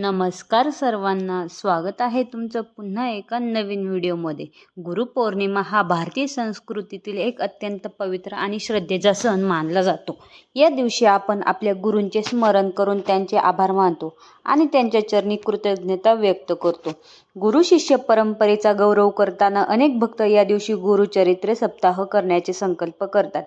नमस्कार सर्वांना. स्वागत आहे तुमचं पुन्हा एका नवीन व्हिडिओमध्ये. गुरुपौर्णिमा हा भारतीय संस्कृतीतील एक अत्यंत पवित्र आणि श्रद्धेचा सण मानला जातो. या दिवशी आपण आपल्या गुरूंचे स्मरण करून त्यांचे आभार मानतो आणि त्यांच्या चरणी कृतज्ञता व्यक्त करतो. गुरु शिष्य परंपरेचा गौरव करताना अनेक भक्त या दिवशी गुरुचरित्र सप्ताह करण्याचे संकल्प करतात.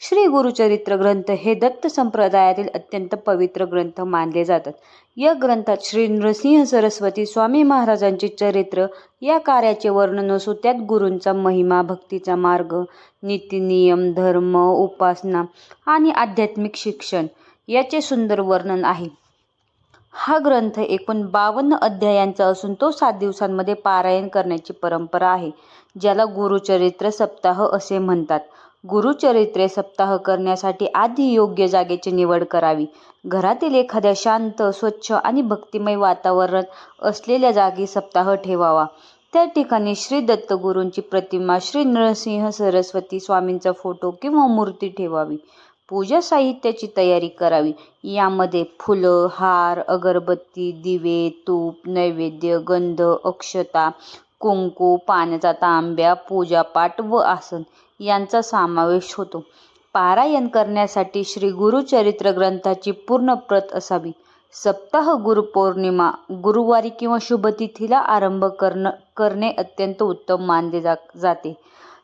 श्री गुरुचरित्र ग्रंथ हे दत्त संप्रदायातील अत्यंत पवित्र ग्रंथ मानले जातात. या ग्रंथात श्री नृसिंह सरस्वती स्वामी महाराजांचे चरित्र या कार्याचे वर्णन असो त्यात गुरूंचा महिमा भक्तीचा मार्ग नीतिनियम धर्म उपासना आणि आध्यात्मिक शिक्षण याचे सुंदर वर्णन आहे. हा ग्रंथ एकूण बावन्न अध्यायांचा असून तो सात दिवसांमध्ये पारायण करण्याची परंपरा आहे ज्याला गुरुचरित्र सप्ताह असे म्हणतात. गुरुचरित्रे सप्ताह करण्यासाठी आधी योग्य जागेची निवड करावी. घरातील एखाद्या शांत स्वच्छ आणि भक्तिमय वातावरण असलेल्या जागी सप्ताह ठेवावा. त्या ठिकाणी श्री दत्तगुरूंची प्रतिमा श्री नरसिंह सरस्वती स्वामींचा फोटो किंवा मूर्ती ठेवावी. पूजा साहित्याची तयारी करावी. यामध्ये फुलं हार अगरबत्ती दिवे तूप नैवेद्य गंध अक्षता कुंकू पाण्याचा तांब्या पूजापाठ व आसन यांचा समावेश होतो. पारायण करण्यासाठी श्री गुरुचरित्र ग्रंथाची पूर्ण प्रत असावी. सप्ताह गुरुपौर्णिमा गुरुवारी किंवा शुभतिथीला आरंभ करणं करणे अत्यंत उत्तम मानले जा जाते.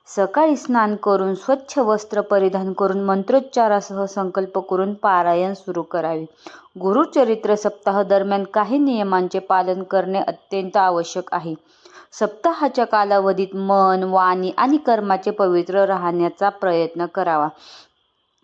सकाळी स्नान करून स्वच्छ वस्त्र परिधान करून मंत्रोच्चारासह संकल्प करून पारायण सुरू करावे. गुरुचरित्र सप्ताह दरम्यान काही नियमांचे पालन करणे अत्यंत आवश्यक आहे. सप्ताहाच्या कालावधीत मन वाणी आणि कर्माचे पवित्र राहण्याचा प्रयत्न करावा.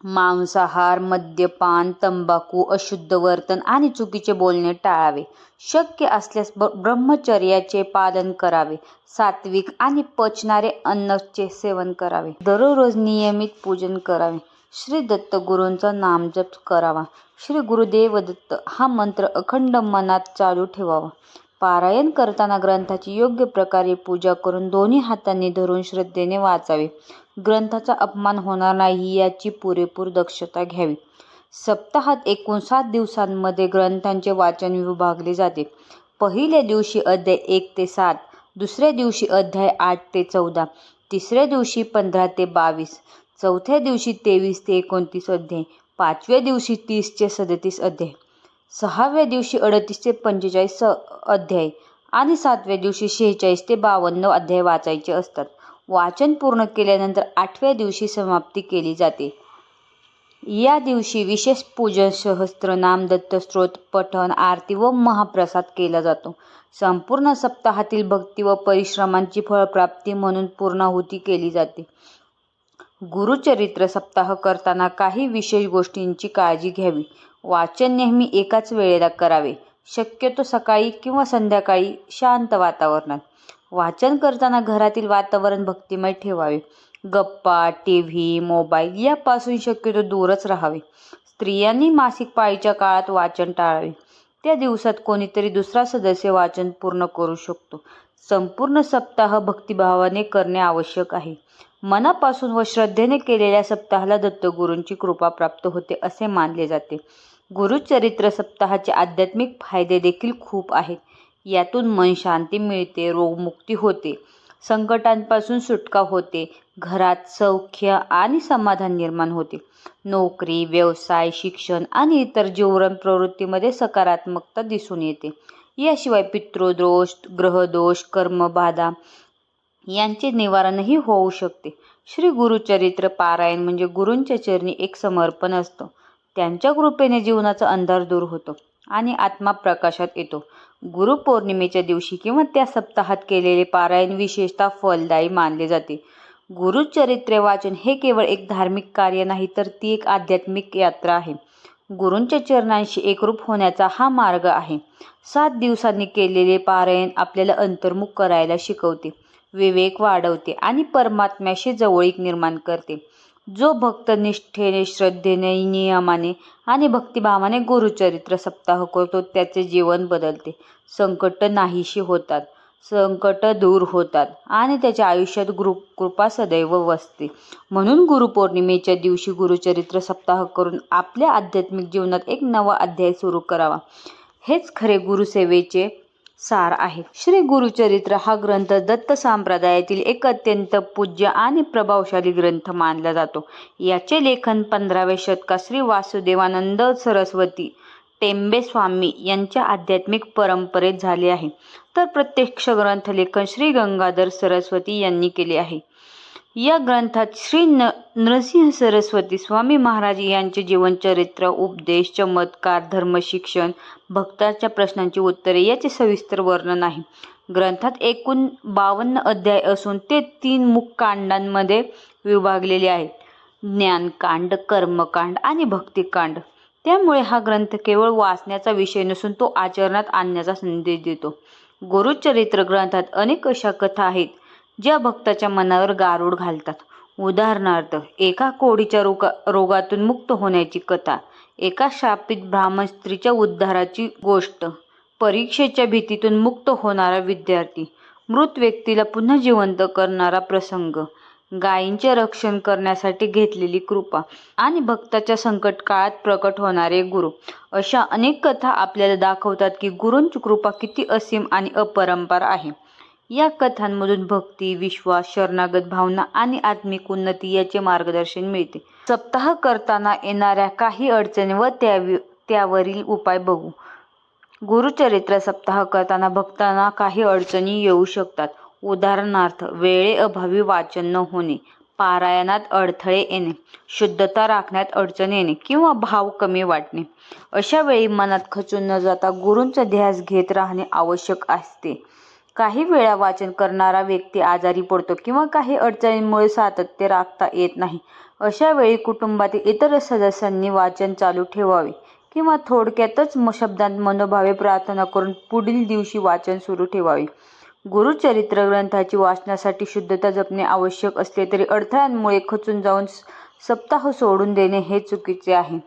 मांसाहार मद्यपान तंबाखू अशुद्ध वर्तन आणि चुकीचे बोलणे टाळावे. शक्य असल्यास ब्रह्मचर्याचे पालन करावे. सात्विक आणि पचणारे अन्नचे सेवन करावे. दररोज नियमित पूजन करावे. श्री दत्त गुरूंचा नामजप करावा. श्री गुरुदेव दत्त हा मंत्र अखंड मनात चालू ठेवावा. पारायण करताना ग्रंथाची योग्य प्रकारे पूजा करून दोन्ही हातांनी धरून श्रद्धेने वाचावे. ग्रंथाचा अपमान होणार नाही याची पुरेपूर दक्षता घ्यावी. सप्ताहात एकूण सात दिवसांमध्ये ग्रंथांचे वाचन विभागले जाते. पहिल्या दिवशी अध्याय एक ते सात दुसऱ्या दिवशी अध्याय आठ ते चौदा तिसऱ्या दिवशी पंधरा ते बावीस चौथ्या दिवशी तेवीस ते एकोणतीस अध्याय पाचव्या दिवशी तीस ते सदतीस अध्याय. सहाव्या दिवशी अडतीस ते पंचेचाळीस अध्याय आणि सातव्या दिवशी शेहेचाळीस ते बावन्न अध्याय वाचायचे असतात. वाचन पूर्ण केल्यानंतर आठव्या दिवशी समाप्ती केली जाते. या दिवशी विशेष पूजन सहस्त्रनाम दत्तस्त्रोत पठण आरती व महाप्रसाद केला जातो. संपूर्ण सप्ताहातील भक्ती व परिश्रमांची फळप्राप्ती म्हणून पूर्णाहुती केली जाते. गुरुचरित्र सप्ताह करताना काही विशेष गोष्टींची काळजी घ्यावी. वाचन नेहमी एकाच वेळेला करावे. शक्यतो सकाळी किंवा संध्याकाळी शांत वातावरणात. वाचन करताना घरातील वातावरण भक्तिमय ठेवावे. गप्पा टी व्ही मोबाईल यापासून शक्यतो दूरच राहावे. स्त्रियांनी मासिक पाळीच्या काळात वाचन टाळावे. त्या दिवसात कोणीतरी दुसरा सदस्य वाचन पूर्ण करू शकतो. संपूर्ण सप्ताह भक्तिभावाने करणे आवश्यक आहे. मनापासून व श्रद्धेने केलेल्या सप्ताहाला दत्तगुरूंची कृपा प्राप्त होते असे मानले जाते. गुरुचरित्र सप्ताहाचे आध्यात्मिक फायदे देखील खूप आहेत. यातून मन शांती मिळते रोगमुक्ती होते संकटांपासून सुटका होते घरात सौख्य आणि समाधान निर्माण होते. नोकरी व्यवसाय शिक्षण आणि इतर जीवन प्रवृत्तीमध्ये सकारात्मकता दिसून येते. याशिवाय पितृदोष ग्रहदोष कर्मबाधा यांचे निवारणही होऊ शकते. श्री गुरुचरित्र पारायण म्हणजे गुरूंच्या चरणी एक समर्पण असतं. त्यांच्या कृपेने जीवनाचा अंधार दूर होतो आणि आत्मा प्रकाशात येतो. गुरुपौर्णिमेच्या दिवशी किंवा त्या सप्ताहात केलेले पारायण विशेषतः फलदायी मानले जाते. गुरुचरित्रे वाचन हे केवळ एक धार्मिक कार्य नाही तर ती एक आध्यात्मिक यात्रा आहे. गुरूंच्या चरणांशी एकरूप होण्याचा हा मार्ग आहे. सात दिवसांनी केलेले पारायण आपल्याला अंतर्मुख करायला शिकवते. विवेक वाढवते आणि परमात्म्याशी जवळीक निर्माण करते. जो भक्त निष्ठेने श्रद्धेने नियमाने आणि भक्तिभावाने गुरुचरित्र सप्ताह करतो त्याचे जीवन बदलते. संकट नाहीशी होतात. संकट दूर होतात आणि त्याच्या आयुष्यात गुरु कृपा सदैव वसते. म्हणून गुरुपौर्णिमेच्या दिवशी गुरुचरित्र सप्ताह करून आपल्या आध्यात्मिक जीवनात एक नवा अध्याय सुरू करावा. हेच खरे गुरुसेवेचे सार आहे. श्री गुरुचरित्र हा ग्रंथ दत्त संप्रदायातील एक अत्यंत पूज्य आणि प्रभावशाली ग्रंथ मानला जातो. याचे लेखन पंधराव्या शतकात श्री वासुदेवानंद सरस्वती टेंबे स्वामी यांच्या आध्यात्मिक परंपरेत झाले आहे. तर प्रत्यक्ष ग्रंथलेखन श्री गंगाधर सरस्वती यांनी केले आहे. या ग्रंथात श्री न नरसिंह सरस्वती स्वामी महाराज यांचे जीवनचरित्र उपदेश चमत्कार धर्मशिक्षण भक्ताच्या प्रश्नांची उत्तरे याचे सविस्तर वर्णन आहे. ग्रंथात एकूण बावन्न अध्याय असून ते तीन मुखकांडांमध्ये विभागलेले आहेत. ज्ञानकांड कर्मकांड आणि भक्तिकांड. त्यामुळे हा ग्रंथ केवळ वाचण्याचा विषय नसून तो आचरणात आणण्याचा संदेश देतो. गुरुचरित्र ग्रंथात अनेक अशा कथा आहेत. ज्या भक्ताच्या मनावर गारूड घालतात. उदाहरणार्थ एका कोडीच्या रोगा रोगातून मुक्त होण्याची कथा एका शापित ब्राह्मण स्त्रीच्या उद्धाराची गोष्ट परीक्षेच्या भीतीतून मुक्त होणारा विद्यार्थी मृत व्यक्तीला पुन्हा जिवंत करणारा प्रसंग गायींचे रक्षण करण्यासाठी घेतलेली कृपा आणि भक्ताच्या संकट काळात प्रकट होणारे गुरु. अशा अनेक कथा आपल्याला दाखवतात की गुरूंची कृपा किती असीम आणि अपरंपार आहे. या कथांमधून भक्ती विश्वास शरणागत भावना आणि आत्मिक उन्नती याचे मार्गदर्शन मिळते. सप्ताह करताना येणाऱ्या काही अडचणी व त्यावरील उपाय बघू. गुरुचरित्र सप्ताह करताना भक्तांना काही अडचणी येऊ शकतात. उदाहरणार्थ वेळेअभावी वाचन न होणे पारायणात अडथळे येणे शुद्धता राखण्यात अडचण येणे किंवा भाव कमी वाटणे. अशा वेळी मनात खचून न जाता गुरूंचा ध्यास घेत राहणे आवश्यक असते. काही वेळा वाचन करणारा व्यक्ती आजारी पडतो किंवा काही अडचणींमुळे सातत्य राखता येत नाही. अशा वेळी कुटुंबातील इतर सदस्यांनी वाचन चालू ठेवावे किंवा थोडक्यातच शब्दांत मनोभावे प्रार्थना करून पुढील दिवशी वाचन सुरू ठेवावे. गुरुचरित्र ग्रंथाची वाचनासाठी शुद्धता जपणे आवश्यक असले तरी अडथळ्यांमुळे खचून जाऊन सप्ताह सोडून देणे हे चुकीचे आहे.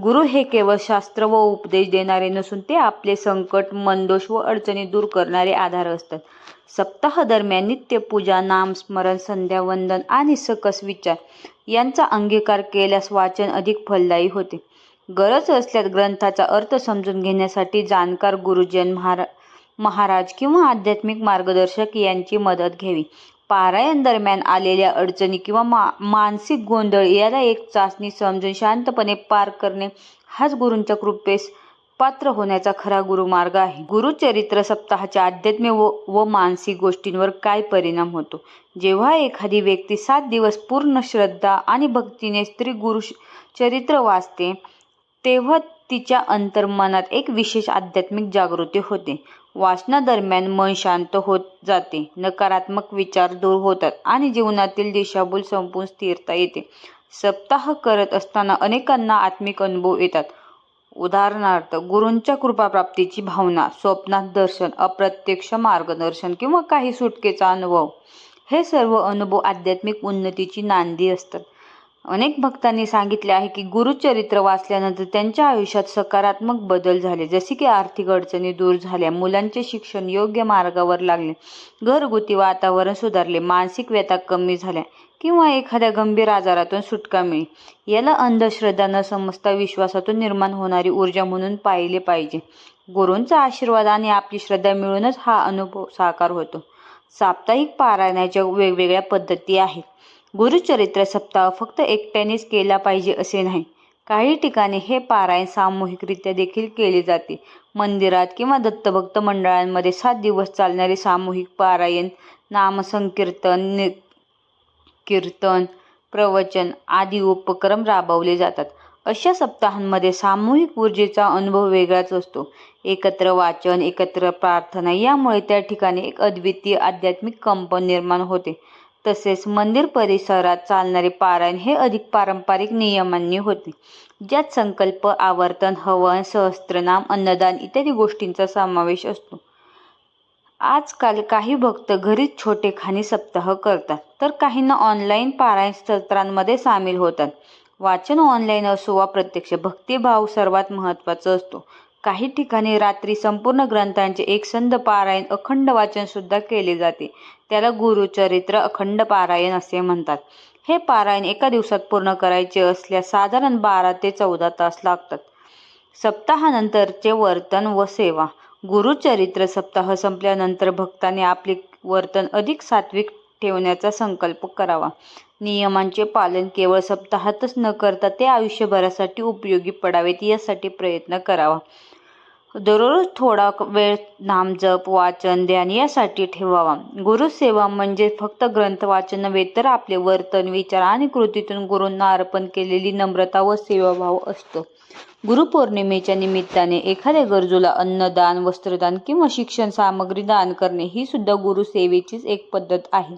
गुरु हे केवळ शास्त्र व उपदेश देणारे नसून ते आपले संकट मनदोष व अडचणी दूर करणारे आधार असतात. सप्ताह दरम्यान नित्यपूजा नामस्मरण संध्यावंदन आणि सकस विचार यांचा अंगीकार केल्यास वाचन अधिक फलदायी होते. गरज असल्यास ग्रंथाचा अर्थ समजून घेण्यासाठी जाणकार गुरुजन महारा महाराज किंवा आध्यात्मिक मार्गदर्शक यांची मदत घ्यावी. पारायण दरम्यान आलेल्या अडचणी किंवा मा मानसिक गोंधळ याला एक चाचणी समजून शांतपणे पार करणे हाच गुरूंच्या कृपेस पात्र होण्याचा खरा गुरुमार्ग आहे. गुरुचरित्र सप्ताहाच्या आध्यात्मिक व व मानसिक गोष्टींवर काय परिणाम होतो? जेव्हा एखादी व्यक्ती सात दिवस पूर्ण श्रद्धा आणि भक्तीने स्त्री गुरु चरित्र वाचते तेव्हा तिच्या अंतर्मनात एक विशेष आध्यात्मिक जागृती होते. वाचनादरम्यान मन शांत होत जाते. नकारात्मक विचार दूर होतात आणि जीवनातील दिशाभूल संपून स्थिरता येते. सप्ताह करत असताना अनेकांना आत्मिक अनुभव येतात. उदाहरणार्थ गुरूंच्या कृपाप्राप्तीची भावना स्वप्नात दर्शन अप्रत्यक्ष मार्गदर्शन किंवा काही सुटकेचा अनुभव हे सर्व अनुभव आध्यात्मिक उन्नतीची नांदी असतात. अनेक भक्तांनी सांगितले आहे की गुरुचरित्र वाचल्यानंतर त्यांच्या आयुष्यात सकारात्मक बदल झाले. जसे की आर्थिक अडचणी दूर झाल्या मुलांचे शिक्षण योग्य मार्गावर लागले घरगुती वातावरण सुधारले मानसिक व्यथा कमी झाल्या किंवा एखाद्या गंभीर आजारातून सुटका मिळी याला अंधश्रद्धा न समजता विश्वासातून निर्माण होणारी ऊर्जा म्हणून पाहिले पाहिजे. गुरूंचा आशीर्वाद आणि आपली श्रद्धा मिळूनच हा अनुभव साकार होतो. साप्ताहिक पारायणाच्या वेगवेगळ्या पद्धती आहेत. गुरुचरित्र सप्ताह फक्त एकट्यानेच केला पाहिजे असे नाही. काही ठिकाणी हे पारायण सामूहिकरित्या देखील केले जाते. मंदिरात किंवा दत्तभक्त मंडळांमध्ये सात दिवस चालणारे सामूहिक पारायण नामसंकीर्तन कीर्तन प्रवचन आदी उपक्रम राबवले जातात. अशा सप्ताहांमध्ये सामूहिक ऊर्जेचा अनुभव वेगळाच असतो. एकत्र वाचन एकत्र प्रार्थना यामुळे त्या ठिकाणी एक अद्वितीय आध्यात्मिक कंपन निर्माण होते. तसेच मंदिर परिसरात चालणारे पारायण हे अधिक पारंपरिक नियमांनी होते. ज्यात संकल्प आवर्तन हवन सहस्त्रनाम अन्नदान इत्यादी गोष्टींचा समावेश असतो. आजकाल काही भक्त घरीच छोटे खाणी सप्ताह करतात तर काहींना ऑनलाईन पारायण सत्रांमध्ये सामील होतात. वाचन ऑनलाईन असो वा प्रत्यक्ष भक्तिभाव सर्वात महत्त्वाचा असतो. काही ठिकाणी रात्री संपूर्ण ग्रंथांचे एकसंध पारायण अखंड वाचन सुद्धा केले जाते. त्याला गुरुचरित्र अखंड पारायण असे म्हणतात. हे पारायण एका दिवसात पूर्ण करायचे असल्यास साधारण बारा ते चौदा तास लागतात. सप्ताहानंतरचे वर्तन व सेवा. गुरुचरित्र सप्ताह संपल्यानंतर भक्ताने आपले वर्तन अधिक सात्विक ठेवण्याचा संकल्प करावा. नियमांचे पालन केवळ सप्ताहातच न करता ते आयुष्यभरासाठी उपयोगी पडावेत यासाठी प्रयत्न करावा. दररोज थोडा वेळ नामजप वाचन ध्यान यासाठी ठेवावा. गुरुसेवा म्हणजे फक्त ग्रंथ वाचन नव्हे तर आपले वर्तन विचार आणि कृतीतून गुरूंना अर्पण केलेली नम्रता व सेवाभाव असतो. गुरुपौर्णिमेच्या निमित्ताने एखाद्या गरजूला अन्नदान वस्त्रदान किंवा शिक्षण सामग्री दान करणे ही सुद्धा गुरुसेवेचीच एक पद्धत आहे.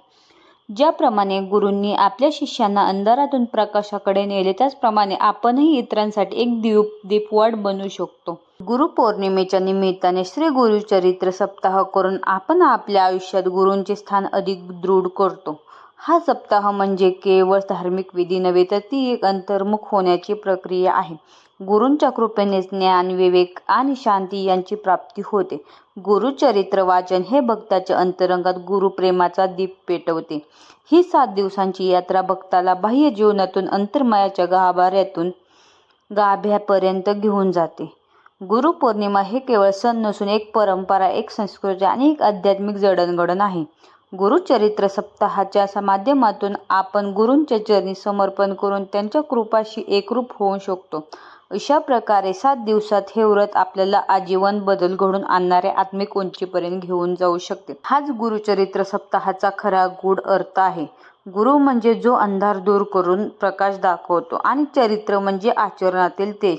ज्याप्रमाणे गुरूंनी आपल्या शिष्यांना अंधारातून प्रकाशाकडे नेले त्याचप्रमाणे आपणही इतरांसाठी एक दीप दीपवाट बनू शकतो. गुरुपौर्णिमेच्या निमित्ताने श्री गुरुचरित्र सप्ताह करून आपण आपल्या आयुष्यात गुरूंचे स्थान अधिक दृढ करतो. हा सप्ताह म्हणजे केवळ धार्मिक विधी नव्हे तर ती एक अंतर्मुख होण्याची प्रक्रिया आहे. गुरूंच्या कृपेने ज्ञान विवेक आणि शांती यांची प्राप्ती होते. गुरुचरित्र वाचन हे भक्ताच्या अंतरंगात गुरुप्रेमाचा दीप पेटवते. ही सात दिवसांची यात्रा भक्ताला बाह्य जीवनातून अंतर्मयाच्या गाभाऱ्यातून गाभ्यापर्यंत घेऊन जाते. गुरुपौर्णिमा हे केवळ सण नसून एक परंपरा एक संस्कृती आणि एक आध्यात्मिक जडणघडण आहे. गुरुचरित्र सप्ताहाच्या माध्यमातून आपण गुरूंच्या चरणी समर्पण करून त्यांच्या कृपाशी एकरूप होऊ शकतो. अशा प्रकारे सात दिवसात हे व्रत आपल्याला आजीवन बदल घडून आणणाऱ्या आत्मिक उंचीपर्यंत घेऊन जाऊ शकते. हाच गुरुचरित्र सप्ताहाचा खरा गूढ अर्थ आहे. गुरु म्हणजे जो अंधार दूर करून प्रकाश दाखवतो आणि चरित्र म्हणजे आचरणातील तेज.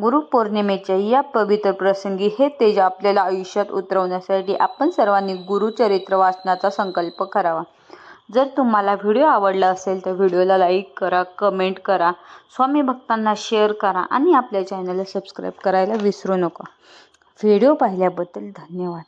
गुरुपौर्णिमेच्या या पवित्र प्रसंगी हे तेज आपल्याला आयुष्यात उतरवण्यासाठी आपण सर्वांनी गुरुचरित्र वाचनाचा संकल्प करावा. जर तुम्हाला व्हिडिओ आवडला असेल तर व्हिडिओला लाईक करा कमेंट करा स्वामी भक्तांना शेअर करा आणि आपल्या चॅनलला सबस्क्राईब करायला विसरू नका. व्हिडिओ पाहिल्याबद्दल धन्यवाद.